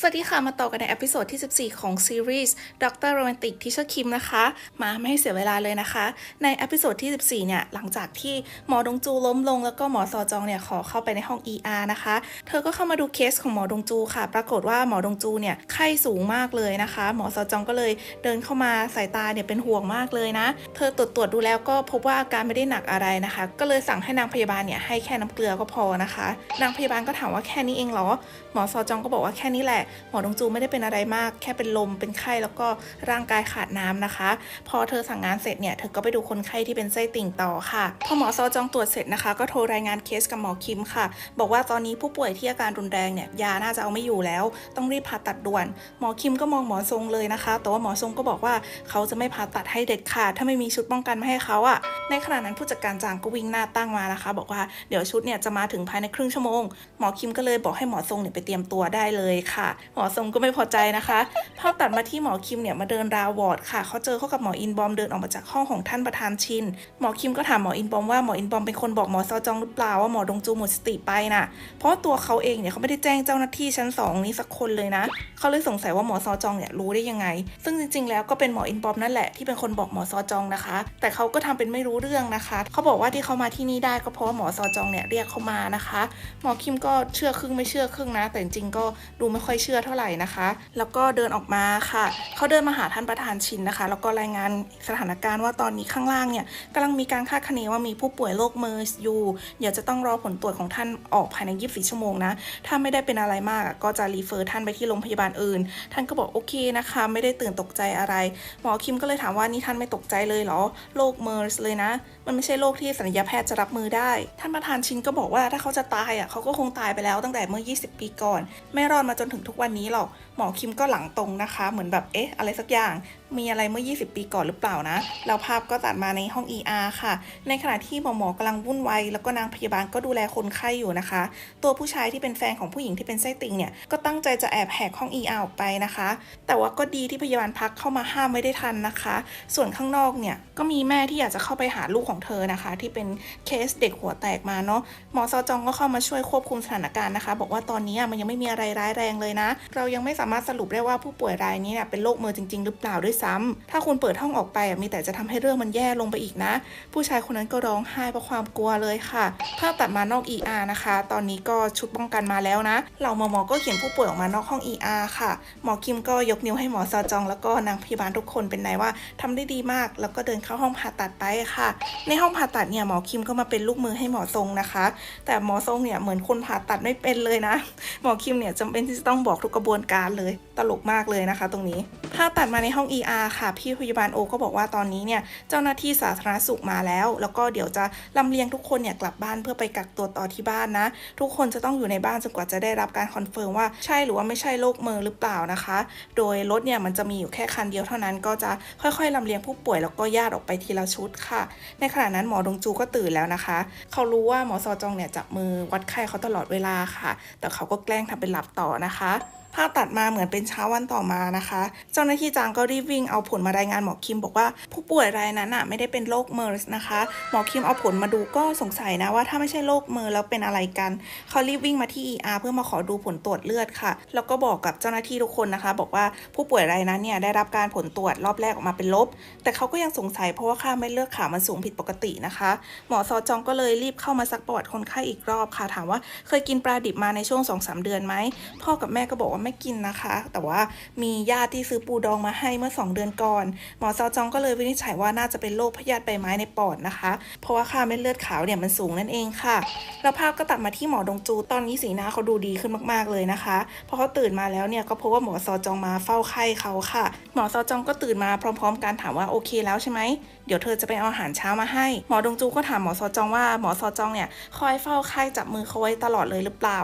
สวัสดีค่ะ มาต่อกันในอพิโซดที่ 14 ของซีรีส์ด็อกเตอร์โรแมนติกที่ชื่อคิมนะคะ มาไม่ให้เสียเวลาเลยนะคะ ในอพิโซดที่ 14 เนี่ย หลังจากที่หมอดงจูล้มลง แล้วก็หมอซอจองเนี่ย ขอเข้าไปในห้อง ER นะคะ เธอก็เข้ามาดูเคสของหมอดงจูค่ะ ปรากฏว่าหมอดงจูเนี่ย ไข้สูงมากเลยนะคะ หมอซอจองก็เลยเดินเข้ามาสายตาเนี่ยเป็นห่วงมากเลยนะ เธอตรวจตรวจดูแล้วก็พบว่าอาการไม่ได้หนักอะไรนะคะ ก็เลยสั่งให้นางพยาบาลเนี่ยให้แค่น้ำเกลือก็พอนะคะ นางพยาบาลก็ถามว่าแค่นี้เองเหรอ หมอซอจองก็บอกว่าแค่นี้แหละหมอดงจูไม่ได้เป็นอะไรมาก แค่เป็นลมเป็นไข้แล้วก็ร่างกายขาดน้ำนะคะ พอเธอสั่งงานเสร็จเนี่ยเธอก็ไปดูคนไข้ที่เป็นไส้ติ่งต่อค่ะ พอหมอซอจองตรวจเสร็จนะคะ ก็โทรรายงานเคสกับหมอคิมค่ะ บอกว่าตอนนี้ผู้ป่วยที่อาการรุนแรงเนี่ยยาน่าจะเอาไม่อยู่แล้ว ต้องรีบผ่าตัดด่วน หมอคิมก็มองหมอทรงเลยนะคะ แต่ว่าหมอทรงก็บอกว่าเขาจะไม่ผ่าตัดให้เด็ดขาดถ้าไม่มีชุดป้องกันมาให้เขาอะในขณะนั้นผู้จัดการจางก็วิ่งหน้าตั้งมานะคะ บอกว่าเดี๋ยวชุดเนี่ยจะมาถึงภายในครึ่งชั่วโมง หมอคิมก็เลยบอกให้หมอทรงเนี่ยไปเตรียมตัวได้เลยค่ะหมอทรงก็ไม่พอใจนะคะภาพตัดมาที่หมอคิมเนี่ยมาเดินราววอร์ดค่ะเขาเจอเข้ากับหมออินบอมเดินออกมาจากห้องของท่านประธานชินหมอคิมก็ถามหมออินบอมว่าหมออินบอมเป็นคนบอกหมอซอจองหรือเปล่าว่าหมอดงจูหมดสติไปน่ะ เพราะตัวเขาเองเนี่ยเขาไม่ได้แจ้งเจ้าหน้าที่ชั้นสองนี้สักคนเลยนะเขาเลยสงสัยว่าหมอซอจองเนี่ยรู้ได้ยังไง ซึ่งจริง ๆ แล้วก็เป็นหมออินบอมนั่นแหละที่เป็นคนบอกหมอซอจองนะคะ แต่เขาก็ทำเป็นไม่รู้เรื่องนะคะเขาบอกว่าที่เขามาที่นี่ได้ก็เพราะว่าหมอซอจองเนี่ยเรียกเขามานะคะ หมอคิมก็เชื่อครึ่งไม่เชื่อครึ่งนะ แต่จริงๆก็ดูไม่ค่อยเชื่อเท่าไหร่นะคะ แล้วก็เดินออกมาค่ะ เขาเดินมาหาท่านประธานชินนะคะ แล้วก็รายงานสถานการณ์ว่าตอนนี้ข้างล่างเนี่ยกำลังมีการคาดคะเนว่ามีผู้ป่วยโรคเมอร์สอยู่ เดี๋ยวจะต้องรอผลตรวจของท่านออกภายใน 24 ชั่วโมงนะ ถ้าไม่ได้เป็นอะไรมากก็จะรีเฟอร์ท่านไปที่โรงพยาบาลอื่น ท่านก็บอกโอเคนะคะ ไม่ได้ตื่นตกใจอะไร หมอคิมก็เลยถามว่านี่ท่านไม่ตกใจเลยเหรอ โรคเมอร์สเลยนะ มันไม่ใช่โรคที่สัญญาแพทย์จะรับมือได้ ท่านประธานชินก็บอกว่าถ้าเขาจะตายอะเขาก็คงตายไปแล้วตั้งแต่เมื่อ 20 ปีก่อน ไม่รอดมาจนถึงทุกวันนี้หรอกหมอคิมก็หลังตรงนะคะ เหมือนแบบเอ๊ะ อะไรสักอย่าง มีอะไรเมื่อ 20 ปีก่อนหรือเปล่านะแล้วภาพก็ตัดมาในห้อง ER ค่ะ ในขณะที่หมอหมอกำลังวุ่นวายแล้วก็นางพยาบาลก็ดูแลคนไข้อยู่นะคะ ตัวผู้ชายที่เป็นแฟนของผู้หญิงที่เป็นไส้ติ่งเนี่ยก็ตั้งใจจะแอบแหกห้อง ER ออกไปนะคะ แต่ว่าก็ดีที่พยาบาลพักเข้ามาห้ามไม่ได้ทันนะคะ ส่วนข้างนอกเนี่ยก็มีแม่ที่อยากจะเข้าไปหาลูกของเธอนะคะ ที่เป็นเคสเด็กหัวแตกมาเนาะหมอซอจองก็เข้ามาช่วยควบคุมสถานการณ์นะคะ บอกว่าตอนนี้มันยังไม่มีอะไรร้ายแรงเลยนะเรายังไม่สามารถสรุปได้ว่าผู้ป่วยรายนี้เนี่ยเป็นโรคเมอร์จริง ๆ หรือเปล่าด้วยซ้ำถ้าคุณเปิดห้องออกไปมีแต่จะทำให้เรื่องมันแย่ลงไปอีกนะ ผู้ชายคนนั้นก็ร้องไห้เพราะความกลัวเลยค่ะภาพตัดมานอก ER นะคะ ตอนนี้ก็ชุดป้องกันมาแล้วนะเหล่าหมอหมอก็เขียนผู้ป่วยออกมานอกห้อง ER ค่ะ หมอคิมก็ยกนิ้วให้หมอซอจอง แล้วก็นางพยาบาลทุกคนเป็นไงว่าทำได้ดีมาก แล้วก็เดินเข้าห้องผ่าตัดไปค่ะ ในห้องผ่าตัดเนี่ยหมอคิมก็มาเป็นลูกมือให้หมอทรงนะคะ แต่หมอทรงเนี่ยเหมือนคนผ่าตัดไม่เป็นเลยนะ หมอคิมเนี่ยจำเป็นที่จะต้องบอกทุกกระบวนการเลยตลกมากเลยนะคะ ตรงนี้ภาพตัดมาในห้อง ER ค่ะ พี่พยาบาลโอก็บอกว่าตอนนี้เนี่ยเจ้าหน้าที่สาธารณสุขมาแล้ว แล้วก็เดี๋ยวจะลำเลียงทุกคนเนี่ยกลับบ้านเพื่อไปกักตัวต่อที่บ้านนะ ทุกคนจะต้องอยู่ในบ้านจนกว่าจะได้รับการคอนเฟิร์มว่าใช่หรือว่าไม่ใช่โรคเมอร์หรือเปล่านะคะ โดยรถเนี่ยมันจะมีอยู่แค่คันเดียวเท่านั้นก็จะค่อยๆลำเลียงผู้ป่วยแล้วก็ญาติออกไปทีละชุดค่ะ ในขณะนั้นหมอดงจูก็ตื่นแล้วนะคะ เขารู้ว่าหมอซอจองเนี่ยจับมือวัดไข้เขาตลอดเวลาค่ะ แต่เขาก็แกล้งทำเป็นหลับต่อนะคะ ภาพตัดมาเหมือนเป็นเช้าวันต่อมานะคะ เจ้าหน้าที่จางก็รีบวิ่งเอาผลมารายงานหมอคิมบอกว่าผู้ป่วยรายนั้นอะไม่ได้เป็นโรคเมอร์สนะคะ หมอคิมเอาผลมาดูก็สงสัยนะว่าถ้าไม่ใช่โรคเมอร์แล้วเป็นอะไรกัน เขารีบวิ่งมาที่ ER เพื่อมาขอดูผลตรวจเลือดค่ะ แล้วก็บอกกับเจ้าหน้าที่ทุกคนนะคะ บอกว่าผู้ป่วยรายนั้นเนี่ยได้รับการผลตรวจรอบแรกออกมาเป็นลบ แต่เขาก็ยังสงสัยเพราะว่าค่าเม็ดเลือดขาวมันสูงผิดปกตินะคะ หมอซอจองก็เลยรีบเข้ามาซักประวัติคนไข้อีกรอบค่ะ ถามว่าเคยกินปลาดิบมาในช่วง2-3เดือนไหมพ่อกับแม่ก็บอกว่าไม่กินนะคะ แต่ว่ามีญาติที่ซื้อปูดองมาให้เมื่อ 2 เดือนก่อน หมอซอจองก็เลยวินิจฉัยว่าน่าจะเป็นโรคพยาธิใบไม้ในปอดนะคะ เพราะว่าค่าเม็ดเลือดขาวเนี่ยมันสูงนั่นเองค่ะ แล้วภาพก็ตัดมาที่หมอดงจู ตอนนี้สีหน้าเขาดูดีขึ้นมากๆเลยนะคะ พอเขาตื่นมาแล้วเนี่ยก็พบว่าหมอซอจองมาเฝ้าไข้เขาค่ะ หมอซอจองก็ตื่นมาพร้อม ๆกันถามว่าโอเคแล้วใช่ไหมเดี๋ยวเธอจะไปเอาอาหารเช้ามาให้ หมอดงจูก็ถามหมอซอจองว่าหมอซอจองเนี่ยคอยเฝ้าไข้จับมือเขาไว้ตลอดเลยหรือเปล่า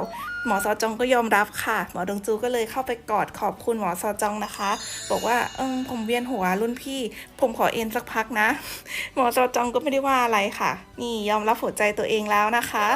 หมอซอจองก็ยอมรับค่ะ หมอดงจูก็เลยเข้าไปกอดขอบคุณหมอซอจองนะคะ บอกว่าเออผมเวียนหัวรุ่นพี่ ผมขอเอ็นสักพักนะ หมอซอจองก็ไม่ได้ว่าอะไรค่ะ นี่ยอมรับหัวใจตัวเองแล้วนะคะ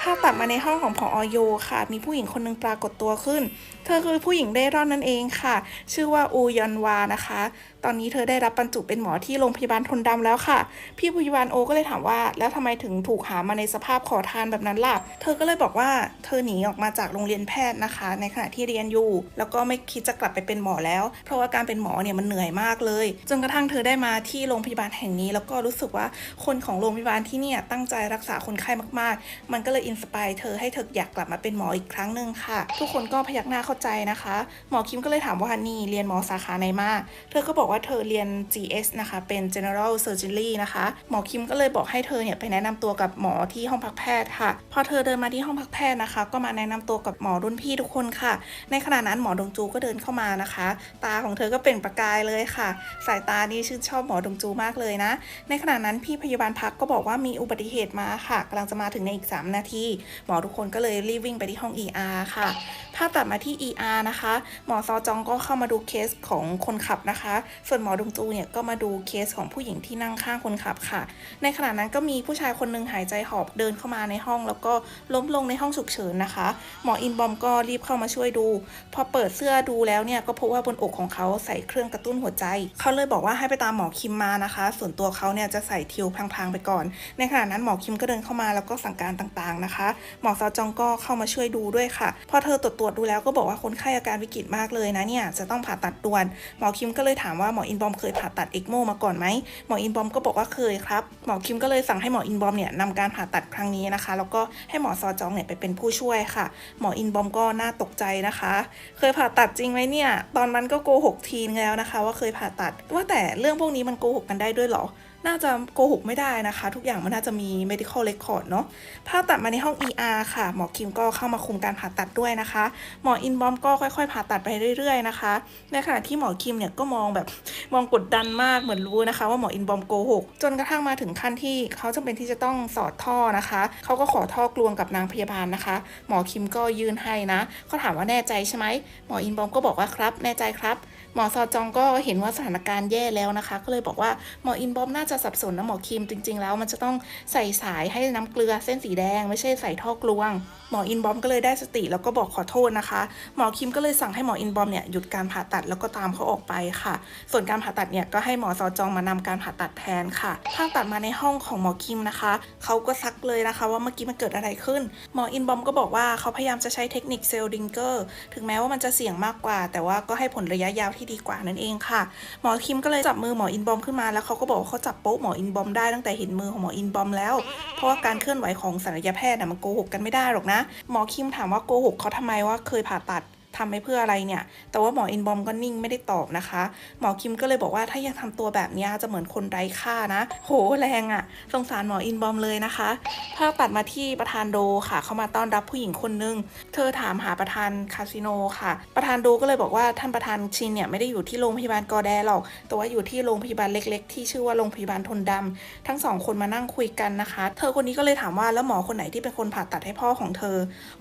ภาพตัดมาในห้องของผอโยค่ะ มีผู้หญิงคนหนึงปรากฏตัวขึ้น เธอคือผู้หญิงเร่ร่อนนั่นเองค่ะ ชื่อว่าอูยอนวานะคะ ตอนนี้เธอได้รับบรรจุเป็นหมอที่โรงพยาบาลทนดำแล้วค่ะ พี่พยาบาลโอก็เลยถามว่า แล้วทำไมถึงถูกหามาในสภาพขอทานแบบนั้นล่ะ เธอก็เลยบอกว่าเธอหนีออกมาจากโรงเรียนแพทย์นะคะ ในขณะที่เรียนอยู่ แล้วก็ไม่คิดจะกลับไปเป็นหมอแล้ว เพราะว่าการเป็นหมอเนี่ยมันเหนื่อยมากเลย จนกระทั่งเธอได้มาที่โรงพยาบาลแห่งนี้ แล้วก็รู้สึกว่าคนของโรงพยาบาลที่เนี่ยตั้งใจรักษาคนไข้มากๆ มันก็เลยอินสปายเธอให้เธออยากกลับมาเป็นหมออีกครั้งหนึ่งค่ะ ทุกคนก็พยักหน้าเข้าใจนะคะ หมอคิมก็เลยถามว่านี่เรียนหมอสาขาไหนมา เธอก็บอกว่าเธอเรียน GS นะคะ เป็น General Surgery นะคะ หมอคิมก็เลยบอกให้เธอเนี่ยไปแนะนำตัวกับหมอที่ห้องพักแพทย์ค่ะ พอเธอเดินมาที่ห้องพักแพทย์นะคะ ก็มาแนะนำตัวกับหมอรุ่นพี่ทุกคนค่ะ ในขณะนั้นหมอดงจูก็เดินเข้ามานะคะ ตาของเธอก็เปล่งประกายเลยค่ะ สายตานี่ชื่นชอบหมอดงจูมากเลยนะ ในขณะนั้นพี่พยาบาลพักก็บอกว่ามีอุบัติเหตุมาค่ะกำลังจะมาถึงในอีก 3 นาที หมอทุกคนก็เลยรีบวิ่งไปที่ห้อง ER ค่ะภาพตัดมาที่ ER นะคะ หมอซอจองก็เข้ามาดูเคสของคนขับนะคะส่วนหมอดงจูเนี่ยก็มาดูเคสของผู้หญิงที่นั่งข้างคนขับค่ะ ในขณะนั้นก็มีผู้ชายคนหนึ่งหายใจหอบเดินเข้ามาในห้อง แล้วก็ล้มลงในห้องฉุกเฉินนะคะ หมออินบอมก็รีบเข้ามาช่วยดู พอเปิดเสื้อดูแล้วเนี่ยก็พบว่าบนอกของเขาใส่เครื่องกระตุ้นหัวใจ เขาเลยบอกว่าให้ไปตามหมอคิมมานะคะ ส่วนตัวเขาเนี่ยจะใส่ทิวพลางๆไปก่อน ในขณะนั้นหมอคิมก็เดินเข้ามาแล้วก็สั่งการต่างๆนะคะ หมอซอจองก็เข้ามาช่วยดูด้วยค่ะ พอเธอตรวจตรวจดูแล้วก็บอกว่าคนไข้อาการวิกฤตมากเลยนะเนี่ยจะต้องผ่าตัดด่วน หมอคิมก็เลยถามว่าหมออินบอมเคยผ่าตัดเอ็กโมมาก่อนไหมหมออินบอมก็บอกว่าเคยครับหมอคิมก็เลยสั่งให้หมออินบอมเนี่ยนำการผ่าตัดครั้งนี้นะคะ แล้วก็ให้หมอซอจองเนี่ยไปเป็นผู้ช่วยค่ะ หมออินบอมก็น่าตกใจนะคะ เคยผ่าตัดจริงไหมเนี่ยตอนนั้นก็โกหกทีนแล้วนะคะ ว่าเคยผ่าตัดว่าแต่เรื่องพวกนี้มันโกหกกันได้ด้วยเหรอ น่าจะโกหกไม่ได้นะคะ ทุกอย่างมันน่าจะมี medical record เนาะภาพตัดมาในห้อง ER ค่ะ หมอคิมก็เข้ามาคุมการผ่าตัดด้วยนะคะ หมออินบอมก็ค่อยๆ ผ่าตัดไปเรื่อยๆนะคะ ในขณะที่หมอคิมเนี่ยก็มองแบบมองกดดันมากเหมือนรู้นะคะ ว่าหมออินบอมโกหกจนกระทั่งมาถึงขั้นที่เขาจำเป็นที่จะต้องสอดท่อนะคะเขาก็ขอท่อกลวงกับนางพยาบาลนะคะ หมอคิมก็ยื่นให้นะเขาถามว่าแน่ใจใช่ไหมหมออินบอมก็บอกว่าครับแน่ใจครับ หมอซอจองก็เห็นว่าสถานการณ์แย่แล้วนะคะ ก็เลยบอกว่าหมออินบอมน่าจะสับสนนะหมอคิมจริง ๆ แล้วมันจะต้องใส่สายให้น้ำเกลือเส้นสีแดง ไม่ใช่ใส่ท่อกลวง หมออินบอมก็เลยได้สติแล้วก็บอกขอโทษนะคะ หมอคิมก็เลยสั่งให้หมออินบอมเนี่ยหยุดการผ่าตัดแล้วก็ตามเขาออกไปค่ะ ส่วนการผ่าตัดเนี่ยก็ให้หมอซอจองมานำการผ่าตัดแทนค่ะภาพตัดมาในห้องของหมอคิมนะคะเขาก็ซักเลยนะคะ ว่าเมื่อกี้มันเกิดอะไรขึ้น หมออินบอมก็บอกว่าเขาพยายามจะใช้เทคนิคเซลล์ดิงเกอร์ถึงแม้ว่ามันจะเสี่ยงมากกว่า แต่ว่าก็ให้ผลระยะยาวที่ดีกว่านั่นเองค่ะ หมอคิมก็เลยจับมือหมออินบอมขึ้นมาแล้วเขาก็บอกว่าเขาจับโป๊ะหมออินบอมได้ตั้งแต่เห็นมือของหมออินบอมแล้ว เพราะว่าการเคลื่อนไหวของศัลยแพทย์น่ะมันโกหกกันไม่ได้หรอกนะ หมอคิมถามว่าโกหกเขาทำไมว่าเคยผ่าตัด ทำไปเพื่ออะไรเนี่ย แต่ว่าหมออินบอมก็นิ่งไม่ได้ตอบนะคะ หมอคิมก็เลยบอกว่าถ้ายังทำตัวแบบนี้จะเหมือนคนไร้ค่านะ โหแรงอะ่ะ สงสารหมออินบอมเลยนะคะภาพตัดมาที่ประธานโดค่ะ เขามาต้อนรับผู้หญิงคนนึง เธอถามหาประธานคาสิโนค่ะ ประธานโดก็เลยบอกว่าท่านประธานชินเนี่ยไม่ได้อยู่ที่โรงพยาบาลกอแดหรอก แต่ว่าอยู่ที่โรงพยาบาลเล็ก ๆ ที่ชื่อว่าโรงพยาบาลทนดำทั้งสองคนมานั่งคุยกันนะคะ เธอคนนี้ก็เลยถามว่าแล้วหมอคนไหนที่เป็นคนผ่าตัดให้พ่อของเธอ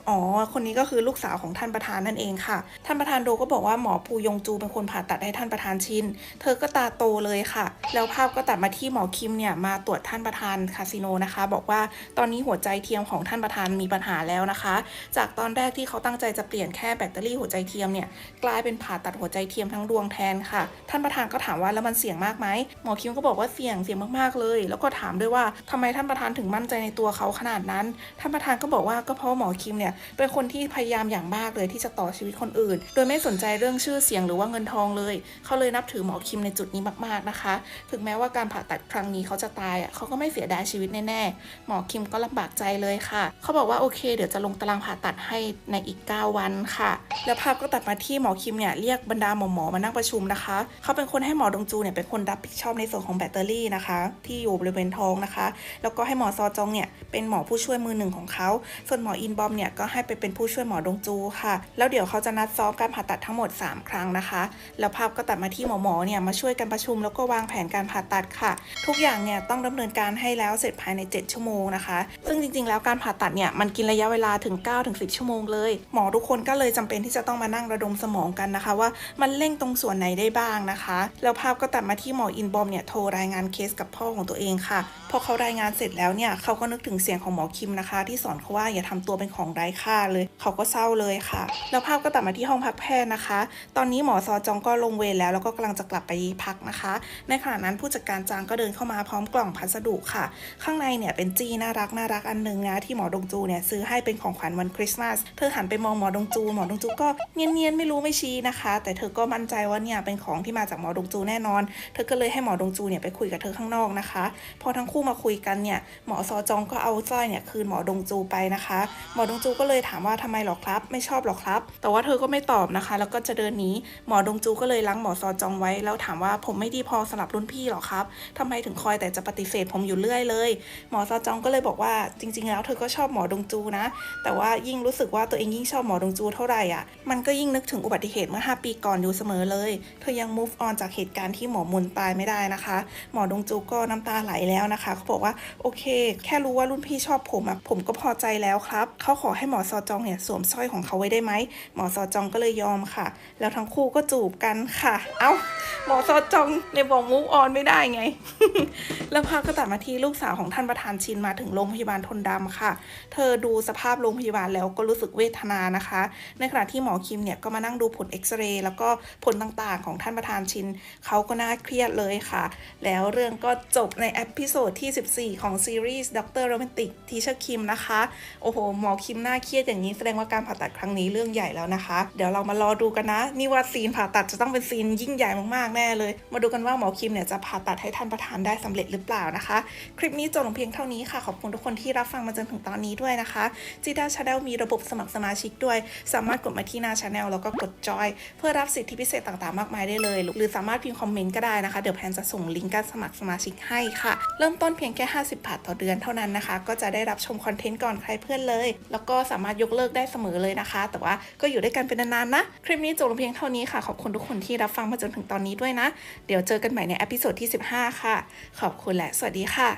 อ๋อ คนนี้ก็คือลูกสาวของท่านประธานนั่นเองค่ะท่านประธานโดก็บอกว่าหมอปูยงจูเป็นคนผ่าตัดให้ท่านประธานชิน เธอก็ตาโตเลยค่ะ แล้วภาพก็ตัดมาที่หมอคิมเนี่ยมาตรวจท่านประธานคาสิโนนะคะ บอกว่าตอนนี้หัวใจเทียมของท่านประธานมีปัญหาแล้วนะคะ จากตอนแรกที่เขาตั้งใจจะเปลี่ยนแค่แบตเตอรี่หัวใจเทียมเนี่ยกลายเป็นผ่าตัดหัวใจเทียมทั้งดวงแทนค่ะ ท่านประธานก็ถามว่าแล้วมันเสี่ยงมากไหมหมอคิมก็บอกว่าเสี่ยงเสี่ยงมากๆเลย แล้วก็ถามด้วยว่าทำไมท่านประธานถึงมั่นใจในตัวเขาขนาดนั้น ท่านประธานก็บอกว่าก็เพราะหมอคิมเนี่ยเป็นคนที่พยายามอย่างมากเลยที่จะต่อชีวิตคนอื่น โดยไม่สนใจเรื่องชื่อเสียงหรือว่าเงินทองเลย เขาเลยนับถือหมอคิมในจุดนี้มากๆนะคะ ถึงแม้ว่าการผ่าตัดครั้งนี้เขาจะตายอะเขาก็ไม่เสียดายชีวิตแน่ๆ หมอคิมก็ลำบากใจเลยค่ะ เขาบอกว่าโอเค เดี๋ยวจะลงตารางผ่าตัดให้ในอีก 9 วันค่ะ แล้วภาพก็ตัดมาที่หมอคิมเนี่ยเรียกบรรดาหมอหมอๆมานั่งประชุมนะคะ เขาเป็นคนให้หมอดงจูเนี่ยเป็นคนรับผิดชอบในส่วนของแบตเตอรี่นะคะ ที่อยู่บริเวณท้องนะคะ แล้วก็ให้หมอซอจองเนี่ยเป็นหมอผู้ช่วยมือหนึ่งของเขา ส่วนหมออินบอมเนี่ยก็ให้ไปเป็นผู้ช่วยหมอดงจูค่ะ แล้วเดี๋ยวเขาจะนัดซ้อมการผ่าตัดทั้งหมด 3 ครั้งนะคะ แล้วภาพก็ตัดมาที่หมอหมอเนี่ยมาช่วยกันประชุมแล้วก็วางแผนการผ่าตัดค่ะ ทุกอย่างเนี่ยต้องดำเนินการให้แล้วเสร็จภายใน 7 ชั่วโมงนะคะ ซึ่งจริงๆ แล้วการผ่าตัดเนี่ยมันกินระยะเวลาถึง9-10 ชั่วโมงเลย หมอทุกคนก็เลยจำเป็นที่จะต้องมานั่งระดมสมองกันนะคะ ว่ามันเร่งตรงส่วนไหนได้บ้างนะคะ แล้วภาพก็ตัดมาที่หมออินบอมเนี่ยโทรรายงานเคสกับพ่อของตัวเองค่ะ พอเขารายงานเสร็จแล้วเนี่ยเขาก็นึกถึงเสียงของหมอคิมนะคะ ที่สอนเขาว่าอย่าทำตัวเป็นของไร้ค่าเลย เขาก็เศร้าเลยค่ะ แล้วภาพก็ตัดมาที่ห้องพักแพทย์นะคะ ตอนนี้หมอซอจองก็ลงเวรแล้วแล้วก็กำลังจะกลับไปพักนะคะ ในขณะนั้นผู้จัดการจางก็เดินเข้ามาพร้อมกล่องพัสดุค่ะ ข้างในเนี่ยเป็นจี้น่ารักน่ารักอันหนึงนะที่หมอดงจูเนี่ยซื้อให้เป็นของขวัญวันคริสต์มาส เธอหันไปมองหมอดงจู หมอดงจูก็เนียนๆไม่รู้ไม่ชี้นะคะ แต่เธอก็มั่นใจว่าเนี่ยเป็นของที่มาจากหมอดงจูแน่นอน เธอก็เลยให้หมอดงจูเนี่ยไปคุยกับเธอข้างนอกนะคะ พอทั้งคู่มาคุยกันเนี่ยหมอซอจองก็เอาสร้อยเนี่ยคืนหมอดงจูไปนะคะ หมอดงจูก็เลยถามว่าทำไมหรอครับ ไม่ชอบหรอครับ แต่ว่าเธอก็ไม่ตอบนะคะ แล้วก็จะเดินหนีหมอดงจูก็เลยล้างหมอซอจองไว้ แล้วถามว่าผมไม่ดีพอสำหรับรุ่นพี่หรอครับทำไมถึงคอยแต่จะปฏิเสธผมอยู่เรื่อยเลย หมอซอจองก็เลยบอกว่าจริง ๆ แล้วเธอก็ชอบหมอดงจูนะ แต่ว่ายิ่งรู้สึกว่าตัวเองยิ่งชอบหมอดงจูเท่าไหร่อะมันก็ยิ่งนึกถึงอุบัติเหตุเมื่อ 5 ปีก่อนอยู่เสมอเลย เธอยัง move on จากเหตุการณ์ที่หมอมุนตายไม่ได้นะคะ หมอดงจูก็น้ำตาไหลแล้วนะคะเขาบอกว่าโอเค แค่รู้ว่ารุ่นพี่ชอบผมอะผมก็พอใจแล้วครับเขาขอให้หมอซอจองเนี่ยสวมสร้อยของเขาไว้ได้ไหมหมออซอจองก็เลยยอมค่ะ แล้วทั้งคู่ก็จูบกันค่ะ เอ้าหมอซอจองในบอก move on ไม่ได้ไง แล้วพาก็ตัดมาที่ลูกสาวของท่านประธานชินมาถึงโรงพยาบาลทนดำค่ะ เธอดูสภาพโรงพยาบาลแล้วก็รู้สึกเวทนานะคะ ในขณะที่หมอคิมเนี่ยก็มานั่งดูผลเอ็กซเรย์แล้วก็ผลต่างๆ ของท่านประธานชินเขาก็น่าเครียดเลยค่ะ แล้วเรื่องก็จบในเอพิโซดที่ 14 ของซีรีส์ด็อกเตอร์โรแมนติกทีเชอร์คิมนะคะ โอ้โห หมอคิมน่าเครียดอย่างนี้แสดงว่าการผ่าตัดครั้งนี้เรื่องใหญ่แล้วนะคะ เดี๋ยวเรามารอดูกันนะ นี่ว่าซีนผ่าตัดจะต้องเป็นซีนยิ่งใหญ่มากๆแน่เลย มาดูกันว่าหมอคิมเนี่ยจะผ่าตัดให้ท่านประธานได้สำเร็จหรือเปล่านะคะ คลิปนี้จบลงเพียงเท่านี้ค่ะ ขอบคุณทุกคนที่รับฟังมาจนถึงตอนนี้ด้วยนะคะจีด้าชาแนลมีระบบสมัครสมาชิกด้วย สามารถกดมาที่หน้าชาแนลแล้วก็กดจอยเพื่อรับสิทธิพิเศษต่างๆมากมายได้เลย หรือสามารถพิมพ์คอมเมนต์ก็ได้นะคะ เดี๋ยวแพนจะส่งลิงก์การสมัครสมาชิกให้ค่ะ เริ่มต้นเพียงแค่ 50 บาทต่อเดือนเท่านั้นนะคะ ก็จะได้รับชมคอนเทนต์ก่อนใครเพื่อนเลย แล้วก็สามารถยกเลิกได้เสมอเลยนะคะ แต่ว่าก็อยู่ด้วยกันเป็นนานๆนะ คลิปนี้จบลงเพียงเท่านี้ค่ะ ขอบคุณทุกคนที่รับฟังมาจนถึงตอนนี้ด้วยนะ เดี๋ยวเจอกันใหม่ในอพิโซดที่ 15 ค่ะ ขอบคุณและสวัสดีค่ะ